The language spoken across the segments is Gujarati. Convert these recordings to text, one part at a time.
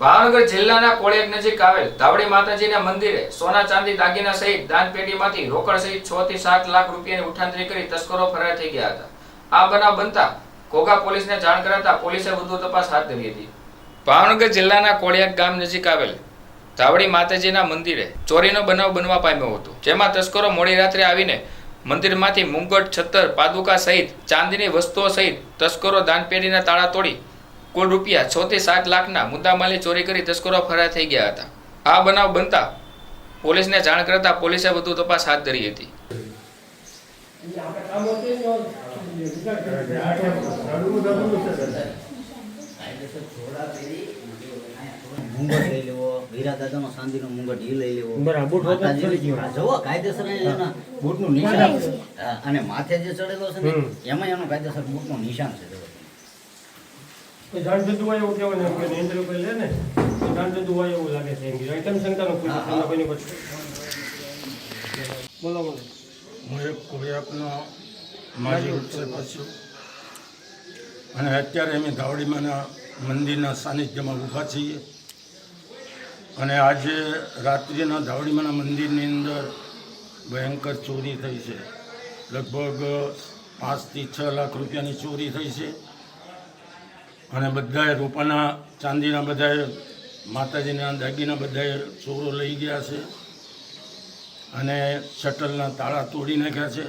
ભાવનગર જિલ્લાના કોળિયાક નજીક આવેલ ધાવડી માતાજીના મંદિરે સોના ચાંદી દાગીના સહિત દાનપેટીમાંથી રોકડ સહિત છ થી સાત લાખ રૂપિયાની ઉઠાંતરી કરી તસ્કરો ફરાર થઈ ગયા હતા. આ બનાવ બનતા ઘોઘા પોલીસને જાણ કરાતા પોલીસે વધુ તપાસ હાથ ધરી હતી. ભાવનગર જિલ્લાના કોળિયાક ગામ નજીક આવેલ ધાવડી માતાજીના મંદિરે ચોરીનો બનાવ બનવા પામ્યો હતો, જેમાં તસ્કરો મોડી રાત્રે આવીને મંદિરમાંથી મુંગટ, છત્તર, પાદુકા સહિત ચાંદીની વસ્તુઓ સહિત તસ્કરો દાનપેટીના તાળા તોડી કુલ રૂપિયા છ થી સાત લાખના મુદ્દામાલની ચોરી કરી તસ્કરો ફરાર થઈ ગયા હતા. આ બનાવ બનતા પોલીસને જાણ કરતા પોલીસે વધુ તપાસ હાથ ધરી હતી. મુંગટ લઈ લેવો વીરા મુંગટ ઈ લઈ લેવો બૂટ કાયદેસર નિશાન અને માથે જે ચડેલો છે ને એમાં એનું કાયદેસર બૂટનું નિશાન છે જાણ થતું હોય એવું કહેવાય ને કે ઇન્ટરવ્યુ કરી લે ને તો જાણ થતું હોય એવું લાગે છે એમ કે કેમ શંકાનો. તમને કોઈની બોલો બોલો. હું એક કોરિયાકનો માજી ઉત્સવ છું અને અત્યારે અમે ધાવડીમાના મંદિરના સાનિધ્યમાં ઊભા છીએ. અને આજે રાત્રિના ધાવડીમાના મંદિરની અંદર ભયંકર ચોરી થઈ છે. લગભગ પાંચથી છ લાખ રૂપિયાની ચોરી થઈ છે. અને બધાએ રૂપાના ચાંદીના બધાએ, માતાજીના દાગીના બધાએ ચોરો લઈ ગયા છે અને શટલના તાળા તોડી નાખ્યા છે.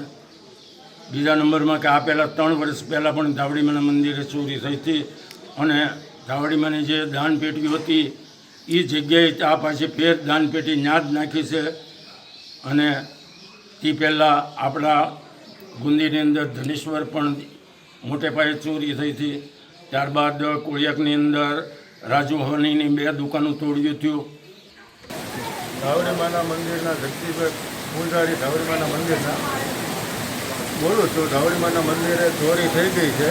બીજા નંબરમાં કે આ પહેલાં ત્રણ વર્ષ પહેલાં પણ ધાવડીમાના મંદિરે ચોરી થઈ હતી અને ધાવડીમાની જે દાનપેટી હતી, એ જગ્યાએ આ પાછી ફેર દાનપેટી ન્યા જ નાખી છે અને તે પહેલાં આપણા ગુંદીની અંદર ધનેશ્વર પણ મોટે પાયે ચોરી થઈ હતી. ત્યારબાદ કોળિયાકની અંદર રાજુ હવનીની બે દુકાનો તોડ્યું થયું ધાવડીમાના મંદિરના શક્તિભાઈ ફૂલદારી ધાવડીમાના મંદિરના. બોલું છું ધાવડીમાના મંદિરે ચોરી થઈ ગઈ છે.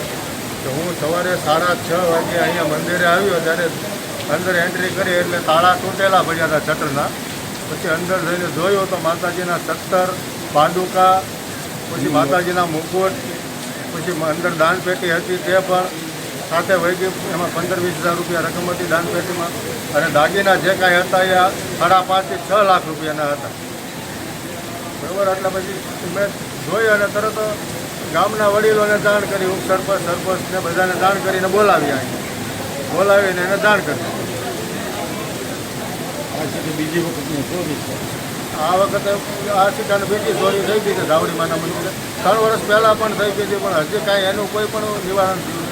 તો હું સવારે સાડા છ વાગે અહીંયા મંદિરે આવ્યો, ત્યારે અંદર એન્ટ્રી કરી એટલે તાળા તૂટેલા પડ્યા હતા શટરના પછી અંદર જઈને જોયો તો માતાજીના સત્તર, પાંડુકા, પછી માતાજીના મુકુટ, પછી અંદર દાનપેટી હતી તે પણ સાથે વહી ગયું. એમાં પંદર વીસ હજાર રૂપિયા રકમ હતી દાનપેટીમાં અને દાગીના જે કાંઈ હતા એ સાડા પાંચથી છ લાખ રૂપિયાના હતા. બરાબર? એટલે પછી મેં જોઈ અને તરત ગામના વડીલોને જાણ કરી ઉપસરપંચ સરપંચને બધાને જાણ કરીને બોલાવ્યા અહીં. બોલાવીને એને જાણ કરી. બીજી વખત ચોરી છે? આ વખતે આ સિક્કાની બેટી ચોરી થઈ ગઈ છે ધાવડીમાંના મંદિરે. ત્રણ વર્ષ પહેલાં પણ થઈ ગઈ હતી પણ હજી કાંઈ એનું કોઈ પણ નિવારણ થયું